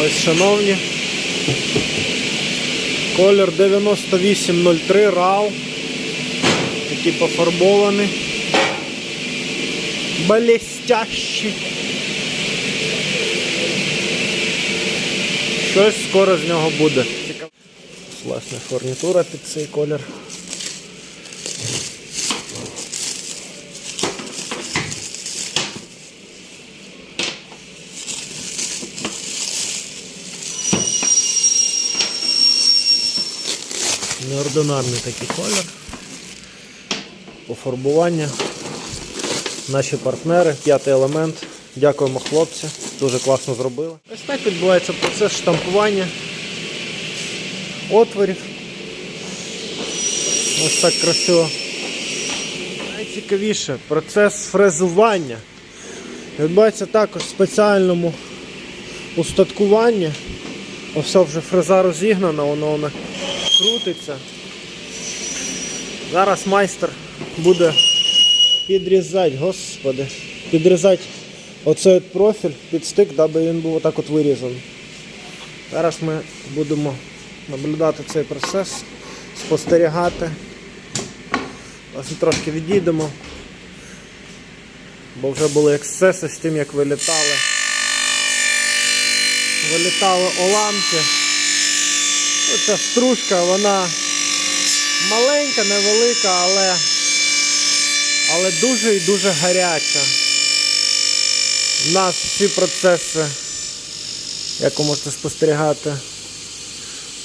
Ось, шановні. Колір 9803 RAW. Такий пофарбований. Блестящий. Щось скоро з нього буде. Власне, фурнітура під цей колір. Неординарний такий колір. Пофарбування. Наші партнери, п'ятий елемент. Дякуємо хлопці, дуже класно зробили. Ось так відбувається процес штампування отворів. Ось так красиво. Найцікавіше процес фрезування. Відбувається також в спеціальному устаткуванні. Ось вже фреза розігнана, воно, воно крутиться. Зараз майстер буде підрізати, господи, підрізати оцей профіль під стик, даби він був отак от вирізаний. Зараз ми будемо наблюдати цей процес, спостерігати. Власне, трошки відійдемо, бо вже були ексцеси з тим, як вилітали. Вилітали оламки. Оця стружка, вона маленька, невелика, але, але дуже і дуже гаряча. У нас всі процеси, як ви можете спостерігати,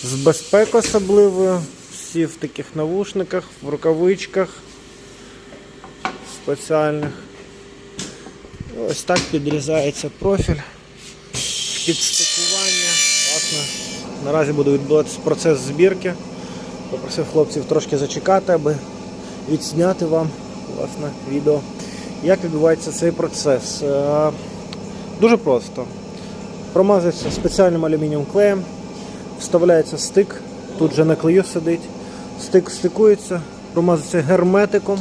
з безпеки особливою. Всі в таких навушниках, в рукавичках спеціальних. Ось так підрізається профіль підстикування. Власне, наразі буде відбуватися процес збірки. Попросив хлопців трошки зачекати, аби відзняти вам власне, відео. Як відбувається цей процес? Е, Дуже просто. Промазується спеціальним алюмінієвим клеєм, вставляється стик, тут же на клею сидить, стик стикується, промазується герметиком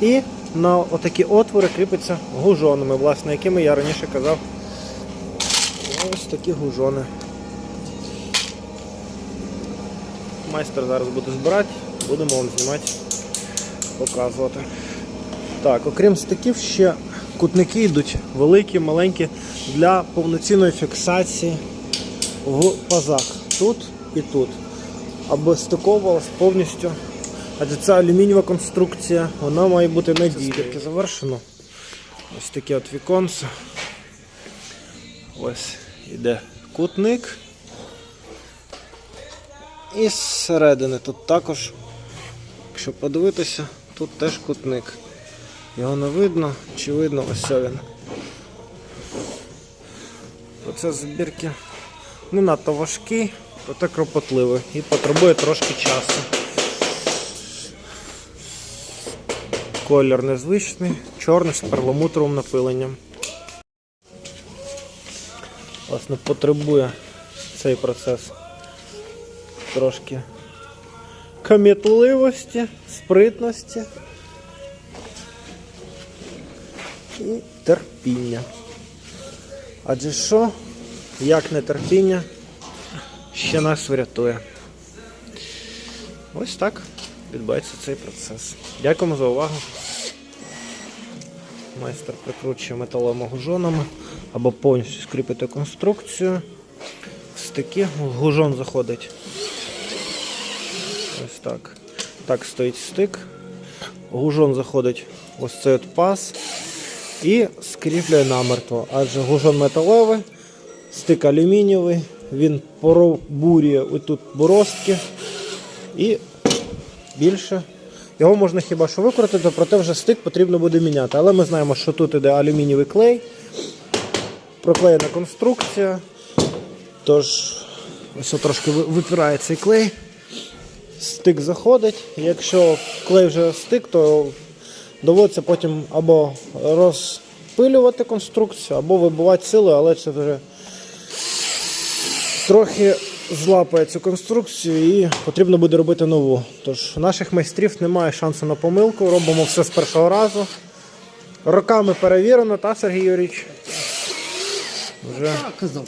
і на отакі отвори кріпиться гужонами, власне, якими я раніше казав. Ось такі гужони. Майстер зараз буде збирати, будемо вам знімати, показувати. Так, окрім стиків, ще кутники йдуть великі, маленькі для повноцінної фіксації в пазах. Тут і тут. Аби стиковувалась повністю. Адже це алюмінієва конструкція, вона має бути надійною. Завершено. Ось таке от віконце. Ось іде кутник. І зсередини тут також, якщо подивитися, тут теж кутник. Його не видно, чи видно ось він. Процес збірки не надто важкий, проте кропотливий і потребує трошки часу. Колір незвичний, чорний з перламутровим напиленням. Власне, потребує цей процес трошки кам'ятливості, спритності і терпіння. Адже що, як не терпіння, ще нас врятує. Ось так відбувається цей процес. Дякуємо за увагу. Майстер прикручує металевими гужонами або повністю скріпити конструкцію. Стики, гужон заходить. Ось так. Так стоїть стик. Гужон заходить ось цей от паз і скріплює намертво. Адже гужон металевий, стик алюмінієвий, він пробурює отут боростки і більше. Його можна хіба що викрутити, проте вже стик потрібно буде міняти. Але ми знаємо, що тут іде алюмінієвий клей, проклеєна конструкція. Тож, ось трошки ви- випирає цей клей. Стик заходить. Якщо клей вже стик, то доводиться потім або розпилювати конструкцію, або вибивати сили, але це вже трохи злапає цю конструкцію і потрібно буде робити нову. Тож наших майстрів немає шансу на помилку, робимо все з першого разу. Роками перевірено, та Сергій Юрійович? Вже казав.